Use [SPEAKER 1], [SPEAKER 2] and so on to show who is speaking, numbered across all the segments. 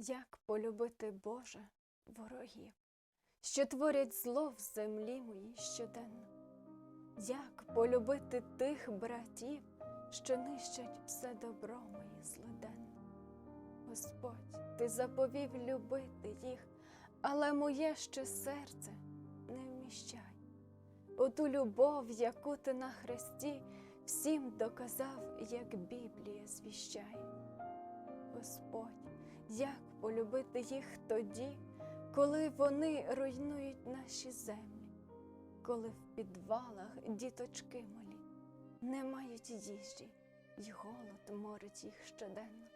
[SPEAKER 1] Як полюбити Боже ворогів, що творять зло в землі моїй щоденно? Як полюбити тих братів, що нищать все добро моє злоденно? Господь, ти заповів любити їх, але моє ще серце не вміщай. Оту любов, яку ти на хресті всім доказав, як Біблія звіщає. Господь, як полюбити їх тоді, коли вони руйнують наші землі, коли в підвалах діточки малі не мають їжі, й голод морить їх щоденно.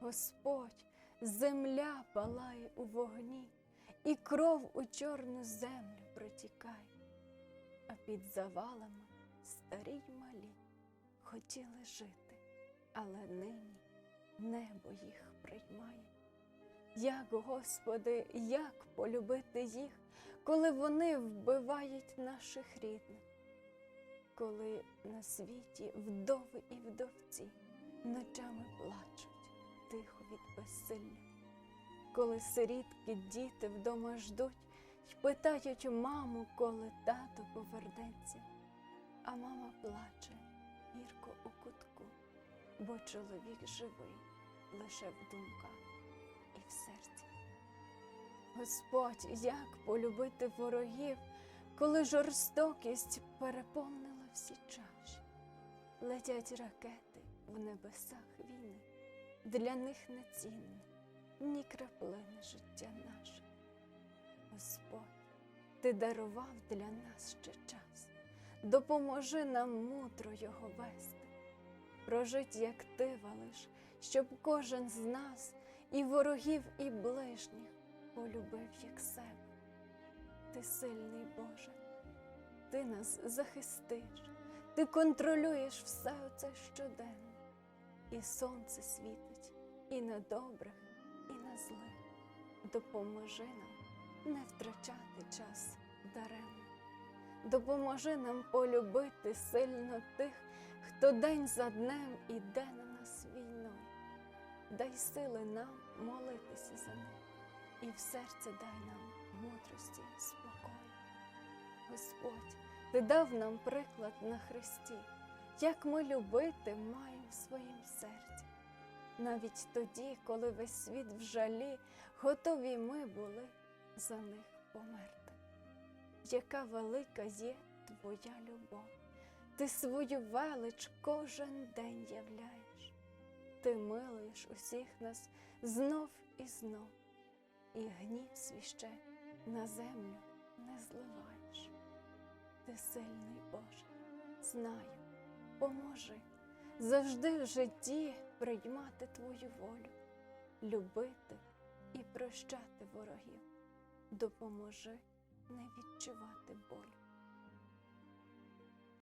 [SPEAKER 1] Господь, земля палає у вогні, і кров у чорну землю протікає, а під завалами старі й малі хотіли жити, але нині небо їх приймає. Як, Господи, як полюбити їх, коли вони вбивають наших рідних, коли на світі вдови і вдовці ночами плачуть тихо від безсилля, коли сирітки діти вдома ждуть й питають маму, коли тато повернеться, а мама плаче гірко у кутку, бо чоловік живий лише в думках і в серці. Господь, як полюбити ворогів, коли жорстокість переповнила всі чаші, летять ракети в небесах війни, для них не цінне ні краплини життя наше. Господь, ти дарував для нас ще час, допоможи нам мудро його вести, прожить, як ти валиш, щоб кожен з нас і ворогів, і ближніх полюбив як себе. Ти сильний Боже, ти нас захистиш, ти контролюєш все оце щоденно, і сонце світить і на добрих, і на злих. Допоможи нам не втрачати час даремно. Допоможи нам полюбити сильно тих, хто день за днем іде на нас війною. Дай сили нам молитися за них, і в серце дай нам мудрості, спокою. Господь, ти дав нам приклад на Христі, як ми любити маємо в своїм серці. Навіть тоді, коли весь світ в жалі, готові ми були за них померти. Яка велика є твоя любов, ти свою велич кожен день являєш, ти милуєш усіх нас знов і знов, і гнів свій ще на землю не зливаєш. Ти сильний Боже, знаю, поможи завжди в житті приймати Твою волю, любити і прощати ворогів, допоможи не відчувати болю.